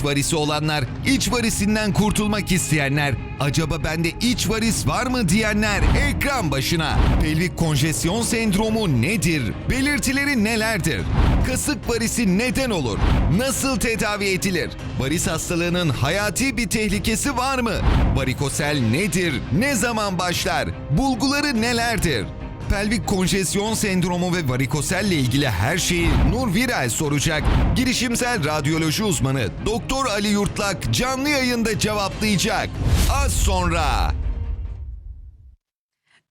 İç varisi olanlar, iç varisinden kurtulmak isteyenler, acaba bende iç varis var mı diyenler ekran başına. Pelvik konjesyon sendromu nedir? Belirtileri nelerdir? Kasık varisi neden olur? Nasıl tedavi edilir? Varis hastalığının hayati bir tehlikesi var mı? Varikosel nedir? Ne zaman başlar? Bulguları nelerdir? Pelvik konjesyon sendromu ve varikoselle ilgili her şeyi Nur Viral soracak. Girişimsel radyoloji uzmanı Doktor Ali Yurtlak canlı yayında cevaplayacak. Az sonra.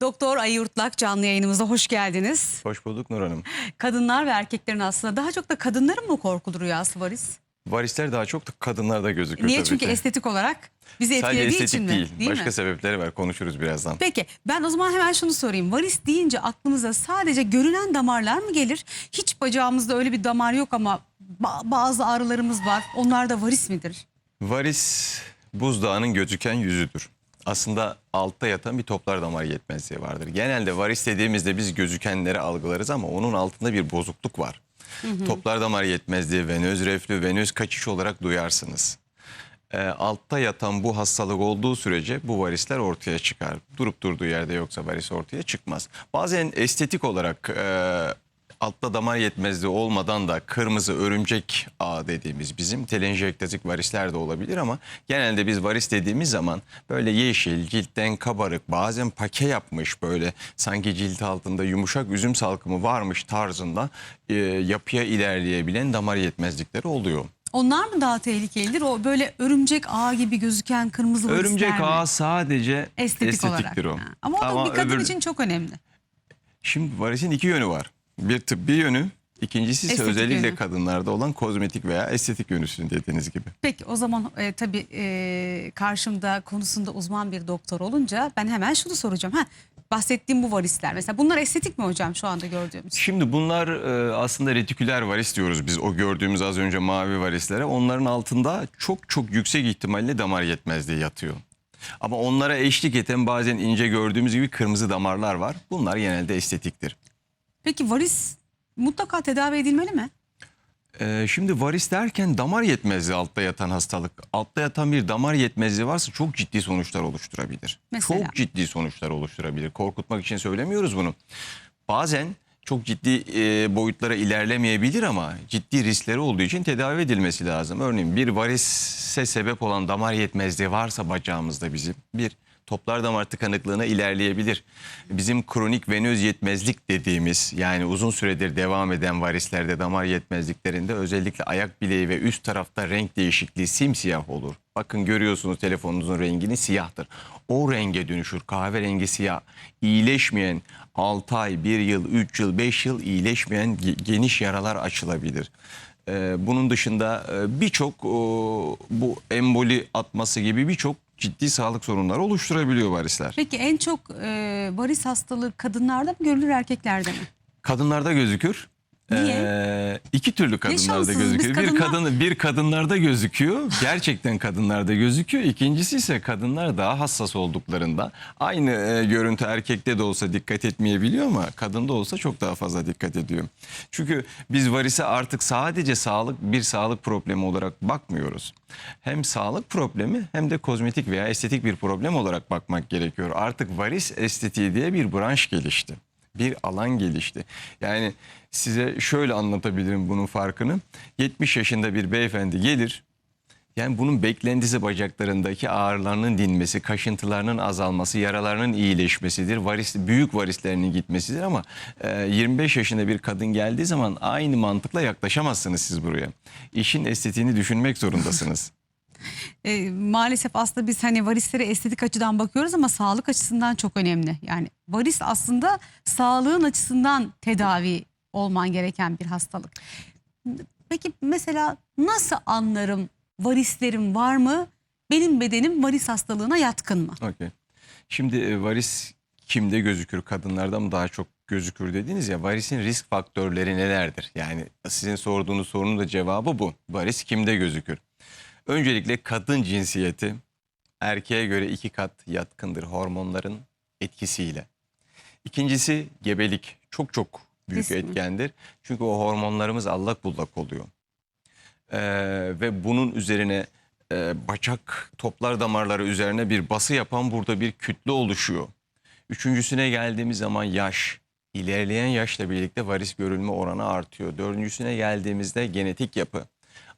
Doktor Ayı Yurtlak canlı yayınımıza hoş geldiniz. Hoş bulduk Nur Hanım. Kadınlar ve erkeklerin aslında daha çok da kadınların mı korkulu rüyası varis? Varisler daha çok da kadınlarda gözükür Niye? Çünkü ki. estetik olarak bizi Sadece etkilediği estetik için değil. mi? Başka mi? sebepleri var. Konuşuruz birazdan. Peki ben o zaman hemen şunu sorayım. Varis deyince aklımıza sadece görünen damarlar mı gelir? Hiç bacağımızda öyle bir damar yok ama ba- bazı ağrılarımız var. Onlar da varis midir? Varis buzdağının gözüken yüzüdür. Aslında altta yatan bir toplar damar yetmezliği vardır. Genelde varis dediğimizde biz gözükenleri algılarız ama onun altında bir bozukluk var. Toplar damar yetmezliği, venöz reflü, venöz kaçış olarak duyarsınız. Ee, altta yatan bu hastalık olduğu sürece bu varisler ortaya çıkar. Durup durduğu yerde yoksa varis ortaya çıkmaz. Bazen estetik olarak e, altta damar yetmezliği olmadan da kırmızı örümcek ağı dediğimiz bizim telenjektazik varisler de olabilir ama genelde biz varis dediğimiz zaman böyle yeşil, ciltten kabarık, bazen pake yapmış böyle sanki cilt altında yumuşak üzüm salkımı varmış tarzında e, yapıya ilerleyebilen damar yetmezlikleri oluyor. Onlar mı daha tehlikelidir? O böyle örümcek ağı gibi gözüken kırmızı varisler Örümcek mi? ağı sadece Estetik olarak. estetiktir o. Ha. Ama o da bir kadın öbür- için çok önemli. Şimdi varisin iki yönü var. Bir tıbbi yönü, ikincisi ise Estetik özellikle yönü. kadınlarda olan kozmetik veya estetik yönüsün dediğiniz gibi. Peki o zaman e, tabii e, karşımda konusunda uzman bir doktor olunca ben hemen şunu soracağım. Ha, bahsettiğim bu varisler mesela bunlar estetik mi hocam şu anda gördüğümüz? Şimdi bunlar e, aslında retiküler varis diyoruz biz o gördüğümüz az önce mavi varislere. Onların altında çok çok yüksek ihtimalle damar yetmezliği yatıyor. Ama onlara eşlik eden bazen ince gördüğümüz gibi kırmızı damarlar var. Bunlar genelde estetiktir. Peki varis mutlaka tedavi edilmeli mi? Ee, şimdi varis derken damar yetmezliği altta yatan hastalık. Altta yatan bir damar yetmezliği varsa çok ciddi sonuçlar oluşturabilir. Mesela? Çok ciddi sonuçlar oluşturabilir. Korkutmak için söylemiyoruz bunu. Bazen çok ciddi e, boyutlara ilerlemeyebilir ama ciddi riskleri olduğu için tedavi edilmesi lazım. Örneğin bir varise sebep olan damar yetmezliği varsa bacağımızda bizim bir toplar damar tıkanıklığına ilerleyebilir. Bizim kronik venöz yetmezlik dediğimiz yani uzun süredir devam eden varislerde damar yetmezliklerinde özellikle ayak bileği ve üst tarafta renk değişikliği simsiyah olur. Bakın görüyorsunuz telefonunuzun rengini siyahtır. O renge dönüşür kahverengi siyah. İyileşmeyen 6 ay, 1 yıl, 3 yıl, 5 yıl iyileşmeyen ge- geniş yaralar açılabilir. Ee, bunun dışında e, birçok bu emboli atması gibi birçok ciddi sağlık sorunları oluşturabiliyor varisler. Peki en çok e, varis hastalığı kadınlarda mı görülür erkeklerde mi? Kadınlarda gözükür. Niye? Ee, iki türlü kadınlarda gözüküyor. Bir kadınlar. kadın bir kadınlarda gözüküyor. Gerçekten kadınlarda gözüküyor. İkincisi ise kadınlar daha hassas olduklarında aynı e, görüntü erkekte de olsa dikkat etmeyebiliyor ama kadında olsa çok daha fazla dikkat ediyor. Çünkü biz varise artık sadece sağlık bir sağlık problemi olarak bakmıyoruz. Hem sağlık problemi hem de kozmetik veya estetik bir problem olarak bakmak gerekiyor. Artık varis estetiği diye bir branş gelişti bir alan gelişti. Yani size şöyle anlatabilirim bunun farkını. 70 yaşında bir beyefendi gelir. Yani bunun beklentisi bacaklarındaki ağrılarının dinmesi, kaşıntılarının azalması, yaralarının iyileşmesidir. Varis, büyük varislerinin gitmesidir ama e, 25 yaşında bir kadın geldiği zaman aynı mantıkla yaklaşamazsınız siz buraya. İşin estetiğini düşünmek zorundasınız. E, maalesef aslında biz hani varislere estetik açıdan bakıyoruz ama sağlık açısından çok önemli. Yani varis aslında sağlığın açısından tedavi olman gereken bir hastalık. Peki mesela nasıl anlarım varislerim var mı? Benim bedenim varis hastalığına yatkın mı? Okey. Şimdi e, varis kimde gözükür? Kadınlarda mı daha çok gözükür dediniz ya. Varisin risk faktörleri nelerdir? Yani sizin sorduğunuz sorunun da cevabı bu. Varis kimde gözükür? Öncelikle kadın cinsiyeti erkeğe göre iki kat yatkındır hormonların etkisiyle. İkincisi gebelik çok çok büyük mi? etkendir. Çünkü o hormonlarımız allak bullak oluyor. Ee, ve bunun üzerine e, bacak toplar damarları üzerine bir bası yapan burada bir kütle oluşuyor. Üçüncüsüne geldiğimiz zaman yaş. İlerleyen yaşla birlikte varis görülme oranı artıyor. Dördüncüsüne geldiğimizde genetik yapı.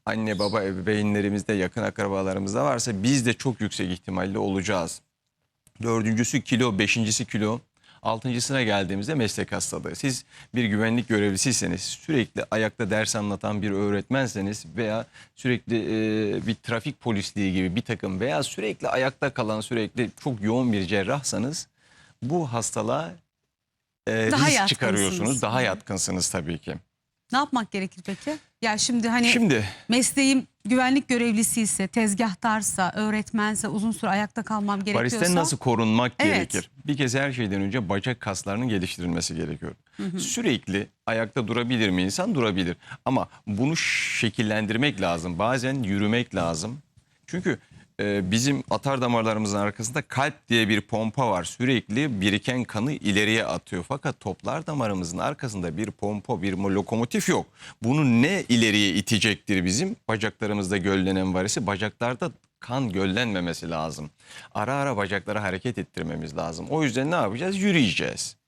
Anne baba ebeveynlerimizde yakın akrabalarımızda varsa biz de çok yüksek ihtimalle olacağız. Dördüncüsü kilo, beşincisi kilo. Altıncısına geldiğimizde meslek hastalığı. Siz bir güvenlik görevlisiyseniz, sürekli ayakta ders anlatan bir öğretmenseniz veya sürekli e, bir trafik polisliği gibi bir takım veya sürekli ayakta kalan, sürekli çok yoğun bir cerrahsanız bu hastalığa e, Daha risk çıkarıyorsunuz. Daha yatkınsınız tabii ki. Ne yapmak gerekir peki? Ya şimdi hani Şimdi mesleğim güvenlik görevlisi ise, tezgahtarsa, öğretmense, uzun süre ayakta kalmam gerekiyorsa. Varisten nasıl korunmak Evet. gerekir? Bir kez her şeyden önce bacak kaslarının geliştirilmesi gerekiyor. Sürekli ayakta durabilir mi insan? Durabilir. Ama bunu şekillendirmek lazım. Bazen yürümek lazım. Çünkü e, bizim atar damarlarımızın arkasında kalp diye bir pompa var. Sürekli biriken kanı ileriye atıyor. Fakat toplar damarımızın arkasında bir pompa, bir lokomotif yok. Bunu ne ileriye itecektir bizim? Bacaklarımızda göllenen varisi bacaklarda kan göllenmemesi lazım. Ara ara bacakları hareket ettirmemiz lazım. O yüzden ne yapacağız? Yürüyeceğiz.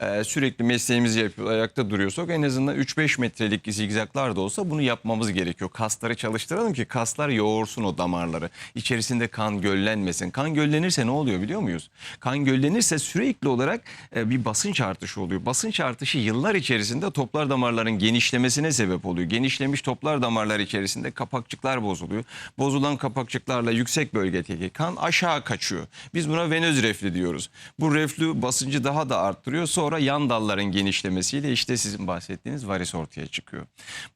Ee, sürekli mesleğimizi yapıyor, ayakta duruyorsak en azından 3-5 metrelik zigzaklar da olsa bunu yapmamız gerekiyor. Kasları çalıştıralım ki kaslar yoğursun o damarları. İçerisinde kan göllenmesin. Kan göllenirse ne oluyor biliyor muyuz? Kan göllenirse sürekli olarak e, bir basınç artışı oluyor. Basınç artışı yıllar içerisinde toplar damarların genişlemesine sebep oluyor. Genişlemiş toplar damarlar içerisinde kapakçıklar bozuluyor. Bozulan kapakçıklarla yüksek bölgedeki kan aşağı kaçıyor. Biz buna venöz reflü diyoruz. Bu reflü basıncı daha da arttırıyor. Sonra yan dalların genişlemesiyle işte sizin bahsettiğiniz varis ortaya çıkıyor.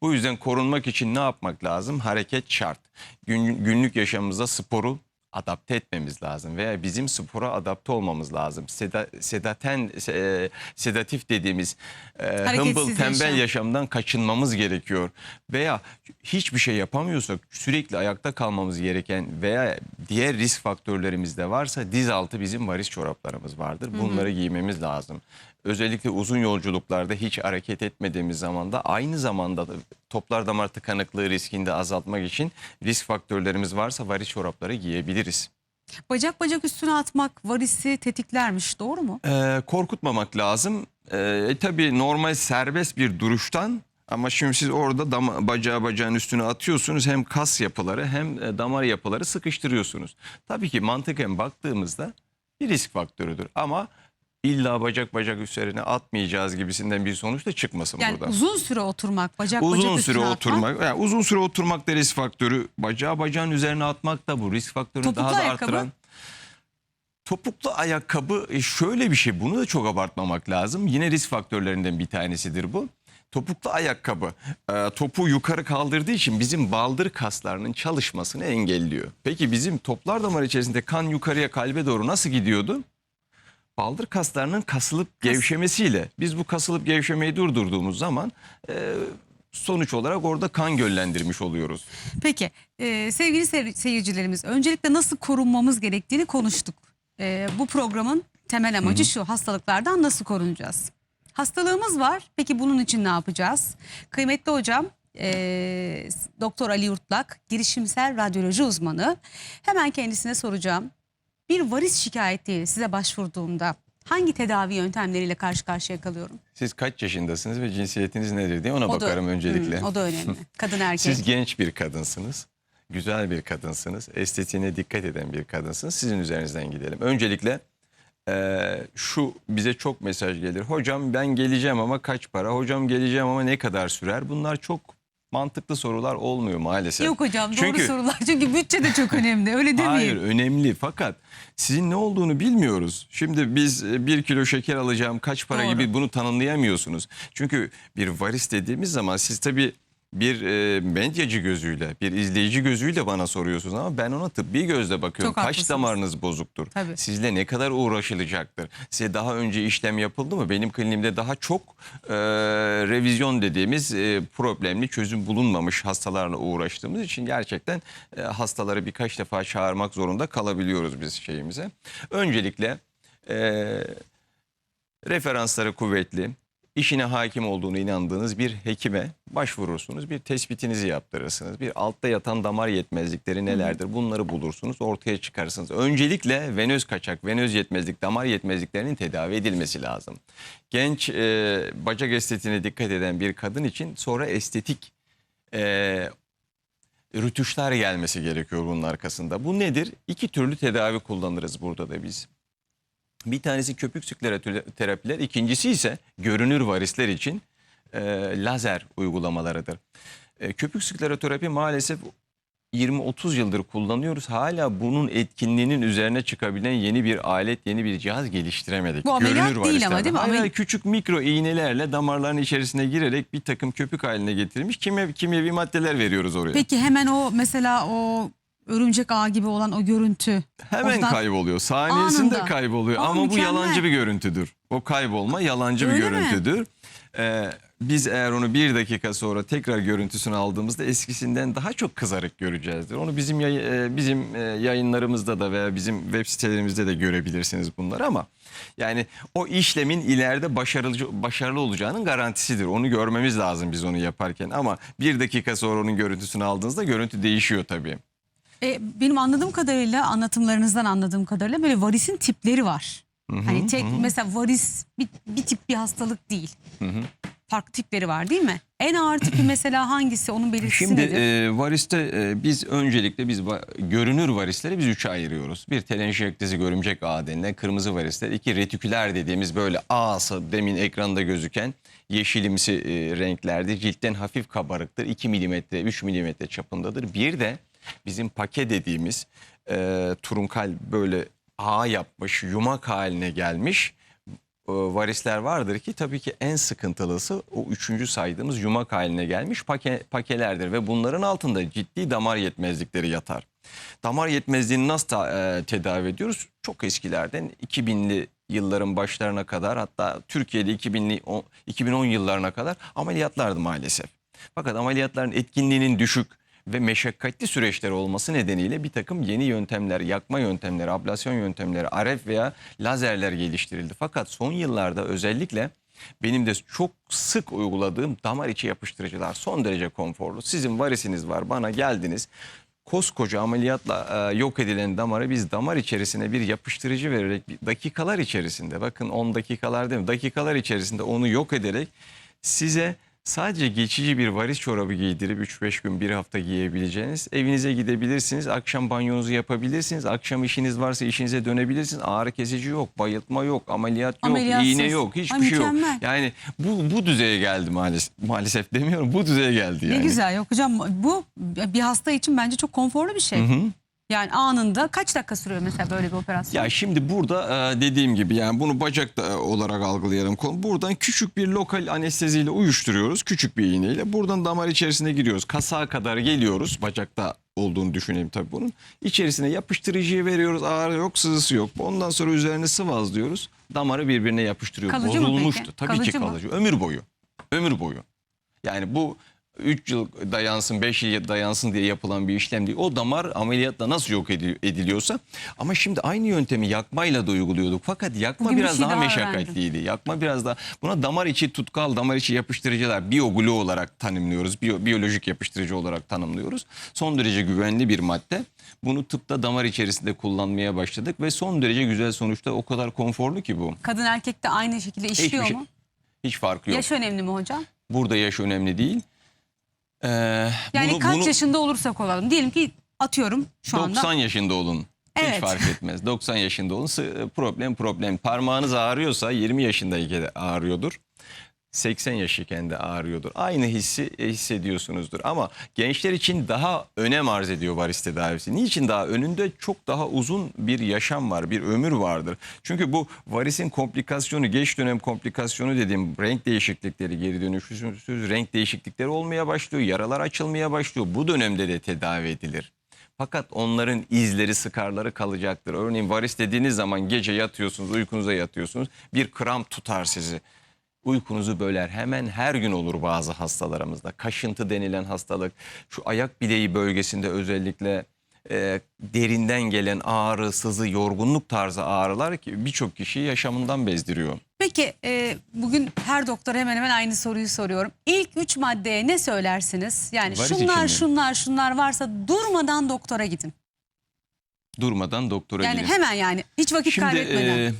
Bu yüzden korunmak için ne yapmak lazım? Hareket şart. Gün- günlük yaşamımızda sporu adapte etmemiz lazım veya bizim spora adapte olmamız lazım. Seda, sedaten, e, sedatif dediğimiz e, humble, tembel yaşam. yaşamdan kaçınmamız gerekiyor. Veya hiçbir şey yapamıyorsak sürekli ayakta kalmamız gereken veya diğer risk faktörlerimiz de varsa diz altı bizim varis çoraplarımız vardır. Bunları giymemiz lazım. Özellikle uzun yolculuklarda hiç hareket etmediğimiz zaman da aynı zamanda da toplar damar tıkanıklığı riskini de azaltmak için risk faktörlerimiz varsa varis çorapları giyebiliriz. Bacak bacak üstüne atmak varisi tetiklermiş doğru mu? Ee, korkutmamak lazım. Ee, tabii normal serbest bir duruştan ama şimdi siz orada dama, bacağı bacağın üstüne atıyorsunuz hem kas yapıları hem e, damar yapıları sıkıştırıyorsunuz. Tabii ki mantıken baktığımızda bir risk faktörüdür ama illa bacak bacak üzerine atmayacağız gibisinden bir sonuç da çıkmasın Yani burada. uzun süre oturmak, bacak bacak Uzun üstüne süre atmak. oturmak, yani uzun süre oturmak da risk faktörü. Bacağı bacağın üzerine atmak da bu risk faktörünü Topuklu daha da ayakkabı? arttıran. Topuklu ayakkabı e, şöyle bir şey. Bunu da çok abartmamak lazım. Yine risk faktörlerinden bir tanesidir bu. Topuklu ayakkabı e, topu yukarı kaldırdığı için bizim baldır kaslarının çalışmasını engelliyor. Peki bizim toplar damar içerisinde kan yukarıya kalbe doğru nasıl gidiyordu? Baldır kaslarının kasılıp gevşemesiyle. Biz bu kasılıp gevşemeyi durdurduğumuz zaman e, sonuç olarak orada kan göllendirmiş oluyoruz. Peki e, sevgili seyir- seyircilerimiz öncelikle nasıl korunmamız gerektiğini konuştuk. E, bu programın temel amacı şu hastalıklardan nasıl korunacağız? Hastalığımız var peki bunun için ne yapacağız? Kıymetli hocam e, Doktor Ali Yurtlak girişimsel radyoloji uzmanı hemen kendisine soracağım. Bir varis şikayetiyle size başvurduğumda hangi tedavi yöntemleriyle karşı karşıya kalıyorum? Siz kaç yaşındasınız ve cinsiyetiniz nedir diye ona O da- bakarım öncelikle. Hı, o da önemli. Kadın erkek. Siz genç bir kadınsınız. Güzel bir kadınsınız. Estetiğine dikkat eden bir kadınsınız. Sizin üzerinizden gidelim. Öncelikle eee, şu bize çok mesaj gelir. Hocam ben geleceğim ama kaç para? Hocam geleceğim ama ne kadar sürer? Bunlar çok mantıklı sorular olmuyor maalesef. Yok hocam doğru Çünkü- sorular. Çünkü bütçe de çok önemli. Öyle demeyeyim. Hayır önemli fakat sizin ne olduğunu bilmiyoruz. Şimdi biz e, bir kilo şeker alacağım kaç para Doğru. gibi bunu tanımlayamıyorsunuz. Çünkü bir varis dediğimiz zaman siz tabii bir e, medyacı gözüyle, bir izleyici gözüyle bana soruyorsunuz ama ben ona tıbbi gözle bakıyorum. Çok Kaç damarınız bozuktur? Tabii. Sizle ne kadar uğraşılacaktır? Size daha önce işlem yapıldı mı? Benim kliniğimde daha çok e, revizyon dediğimiz e, problemli çözüm bulunmamış hastalarla uğraştığımız için gerçekten e, hastaları birkaç defa çağırmak zorunda kalabiliyoruz biz şeyimize. Öncelikle e, referansları kuvvetli, işine hakim olduğunu inandığınız bir hekime başvurursunuz. Bir tespitinizi yaptırırsınız. Bir altta yatan damar yetmezlikleri nelerdir bunları bulursunuz ortaya çıkarsınız. Öncelikle venöz kaçak, venöz yetmezlik, damar yetmezliklerinin tedavi edilmesi lazım. Genç e, bacak estetiğine dikkat eden bir kadın için sonra estetik e, rütuşlar gelmesi gerekiyor bunun arkasında. Bu nedir? İki türlü tedavi kullanırız burada da biz. Bir tanesi köpük skleroterapiler, ikincisi ise görünür varisler için e, lazer uygulamalarıdır. E, köpük skleroterapi maalesef 20-30 yıldır kullanıyoruz. Hala bunun etkinliğinin üzerine çıkabilen yeni bir alet, yeni bir cihaz geliştiremedik. Bu ameliyat değil ama değil mi? Hayır, Amel- küçük mikro iğnelerle damarların içerisine girerek bir takım köpük haline getirilmiş kimya, kimyevi maddeler veriyoruz oraya. Peki hemen o mesela o örümcek ağı gibi olan o görüntü. Hemen oradan- kayboluyor. Saniyesinde Anında. kayboluyor. Aa, Ama bu mükemmel. yalancı bir görüntüdür. O kaybolma yalancı bir Öyle mi? görüntüdür. Ee, biz eğer onu bir dakika sonra tekrar görüntüsünü aldığımızda eskisinden daha çok kızarık göreceğizdir. Onu bizim yayı- e, bizim e, yayınlarımızda da veya bizim web sitelerimizde de görebilirsiniz bunları ama yani o işlemin ileride başarılı başarılı olacağının garantisidir. Onu görmemiz lazım biz onu yaparken ama bir dakika sonra onun görüntüsünü aldığınızda görüntü değişiyor tabii. E, benim anladığım kadarıyla anlatımlarınızdan anladığım kadarıyla böyle varisin tipleri var. hani tek mesela varis bir, bir tip bir hastalık değil. Farklı tipleri var değil mi? En ağır tipi mesela hangisi? Onun belirtisi Şimdi nedir? e, variste e, biz öncelikle biz va- görünür varisleri biz üçe ayırıyoruz. Bir telenjektezi görümcek ağı denilen kırmızı varisler. iki retiküler dediğimiz böyle ağası demin ekranda gözüken yeşilimsi e, renklerde ciltten hafif kabarıktır. 2 milimetre 3 milimetre çapındadır. Bir de bizim pake dediğimiz e, turunkal böyle ağ yapmış yumak haline gelmiş e, varisler vardır ki tabii ki en sıkıntılısı o üçüncü saydığımız yumak haline gelmiş pake, pakelerdir ve bunların altında ciddi damar yetmezlikleri yatar. Damar yetmezliğini nasıl ta- e, tedavi ediyoruz? Çok eskilerden 2000'li yılların başlarına kadar hatta Türkiye'de 2000'li o- 2010 yıllarına kadar ameliyatlardı maalesef. Fakat ameliyatların etkinliğinin düşük ve meşakkatli süreçleri olması nedeniyle bir takım yeni yöntemler, yakma yöntemleri, ablasyon yöntemleri, RF veya lazerler geliştirildi. Fakat son yıllarda özellikle benim de çok sık uyguladığım damar içi yapıştırıcılar son derece konforlu. Sizin varisiniz var, bana geldiniz. Koskoca ameliyatla e, yok edilen damarı biz damar içerisine bir yapıştırıcı vererek bir dakikalar içerisinde bakın 10 dakikalar değil mi? Dakikalar içerisinde onu yok ederek size sadece geçici bir varis çorabı giydirip 3-5 gün bir hafta giyebileceğiniz evinize gidebilirsiniz. Akşam banyonuzu yapabilirsiniz. Akşam işiniz varsa işinize dönebilirsiniz. Ağrı kesici yok, bayıltma yok, ameliyat yok, Ameliyatsız. iğne yok, hiçbir Ay, şey yok. mükemmel. Yani bu bu düzeye geldi maalesef. Maalesef demiyorum. Bu düzeye geldi yani. Ne güzel yok hocam bu bir hasta için bence çok konforlu bir şey. Yani anında kaç dakika sürüyor mesela böyle bir operasyon? Ya şimdi burada e, dediğim gibi yani bunu bacak da olarak algılayalım. konu. Buradan küçük bir lokal anesteziyle uyuşturuyoruz. Küçük bir iğneyle. Buradan damar içerisine giriyoruz. Kasağa kadar geliyoruz. Bacakta olduğunu düşünelim tabii bunun. İçerisine yapıştırıcıyı veriyoruz. Ağrı yok, sızısı yok. Ondan sonra üzerine sıvazlıyoruz. Damarı birbirine yapıştırıyor. Kalıcı mı Bozulmuştu. peki? Tabii Kalıcı ki mı? kalıcı. Ömür boyu. Ömür boyu. Yani bu 3 yıl dayansın 5 yıl dayansın diye yapılan bir işlem değil. O damar ameliyatla nasıl yok edi- ediliyorsa ama şimdi aynı yöntemi yakmayla da uyguluyorduk. Fakat yakma Bugün bir biraz şey daha daha meşakkatliydi. Yakma biraz daha buna damar içi tutkal, damar içi yapıştırıcılar biyoglu olarak tanımlıyoruz. Biyo- biyolojik yapıştırıcı olarak tanımlıyoruz. Son derece güvenli bir madde. Bunu tıpta damar içerisinde kullanmaya başladık ve son derece güzel sonuçta o kadar konforlu ki bu. Kadın erkek de aynı şekilde Hiçbir işliyor şey- mu? Hiç farkı yok. Yaş önemli mi hocam? Burada yaş önemli değil. Ee, Yani bunu- kaç bunu- yaşında olursak olalım. Diyelim ki atıyorum şu 90 anda. yaşında olun. Evet. Hiç fark etmez. 90 yaşında olun. Sı- Problem problem. Parmağınız ağrıyorsa 20 yaşındayken de ağrıyordur. 80 yaşıyken de ağrıyordur. Aynı hissi e, hissediyorsunuzdur. Ama gençler için daha önem arz ediyor varis tedavisi. Niçin daha? Önünde çok daha uzun bir yaşam var, bir ömür vardır. Çünkü bu varisin komplikasyonu, geç dönem komplikasyonu dediğim renk değişiklikleri, geri dönüşümsüz renk değişiklikleri olmaya başlıyor. Yaralar açılmaya başlıyor. Bu dönemde de tedavi edilir. Fakat onların izleri, sıkarları kalacaktır. Örneğin varis dediğiniz zaman gece yatıyorsunuz, uykunuza yatıyorsunuz. Bir kramp tutar sizi. Uykunuzu böler. Hemen her gün olur bazı hastalarımızda. Kaşıntı denilen hastalık. Şu ayak bileği bölgesinde özellikle e, derinden gelen ağrı, sızı, yorgunluk tarzı ağrılar ki birçok kişiyi yaşamından bezdiriyor. Peki e, bugün her doktora hemen hemen aynı soruyu soruyorum. İlk üç maddeye ne söylersiniz? Yani Varis için şunlar mi? şunlar şunlar varsa durmadan doktora gidin. Durmadan doktora Yani gidin. hemen yani hiç vakit Şimdi kaybetmeden. e,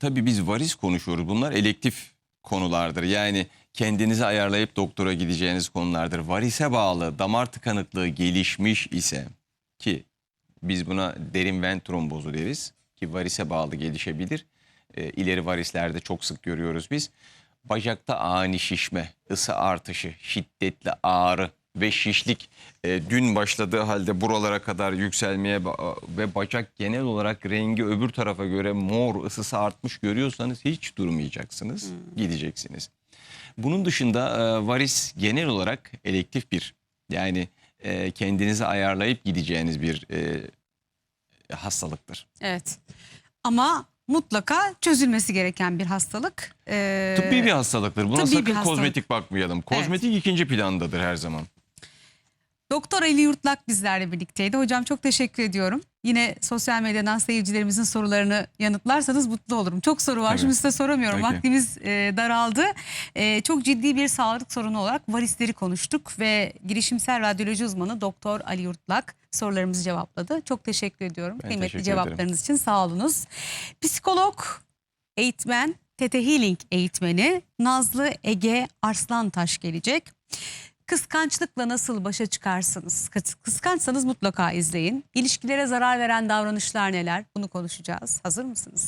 tabii biz varis konuşuyoruz. Bunlar elektif konulardır. Yani kendinizi ayarlayıp doktora gideceğiniz konulardır. Varise bağlı damar tıkanıklığı gelişmiş ise ki biz buna derin ven trombozu deriz ki varise bağlı gelişebilir. E, ileri varislerde çok sık görüyoruz biz. Bacakta ani şişme, ısı artışı, şiddetli ağrı ve şişlik e, dün başladığı halde buralara kadar yükselmeye ve bacak genel olarak rengi öbür tarafa göre mor ısısı artmış görüyorsanız hiç durmayacaksınız, gideceksiniz. Bunun dışında e, varis genel olarak elektif bir yani e, kendinizi ayarlayıp gideceğiniz bir e, hastalıktır. Evet. Ama mutlaka çözülmesi gereken bir hastalık. Ee, Tıbbi bir hastalıktır. Buna sakın hastalık. kozmetik bakmayalım. Kozmetik ikinci plandadır her zaman. Doktor Ali Yurtlak bizlerle birlikteydi. Hocam çok teşekkür ediyorum. Yine sosyal medyadan seyircilerimizin sorularını yanıtlarsanız mutlu olurum. Çok soru var. Tabii. Şimdi size soramıyorum. Peki. Vaktimiz e, daraldı. E, çok ciddi bir sağlık sorunu olarak varisleri konuştuk ve girişimsel radyoloji uzmanı Doktor Ali Yurtlak sorularımızı cevapladı. Çok teşekkür ediyorum. Ben Kıymetli teşekkür cevaplarınız için sağ olunuz. Psikolog, eğitmen, Tete Healing eğitmeni Nazlı Ege Arslantaş gelecek. Kıskançlıkla nasıl başa çıkarsınız? Kıs- Kıskançsanız mutlaka izleyin. İlişkilere zarar veren davranışlar neler? Bunu konuşacağız. Hazır mısınız?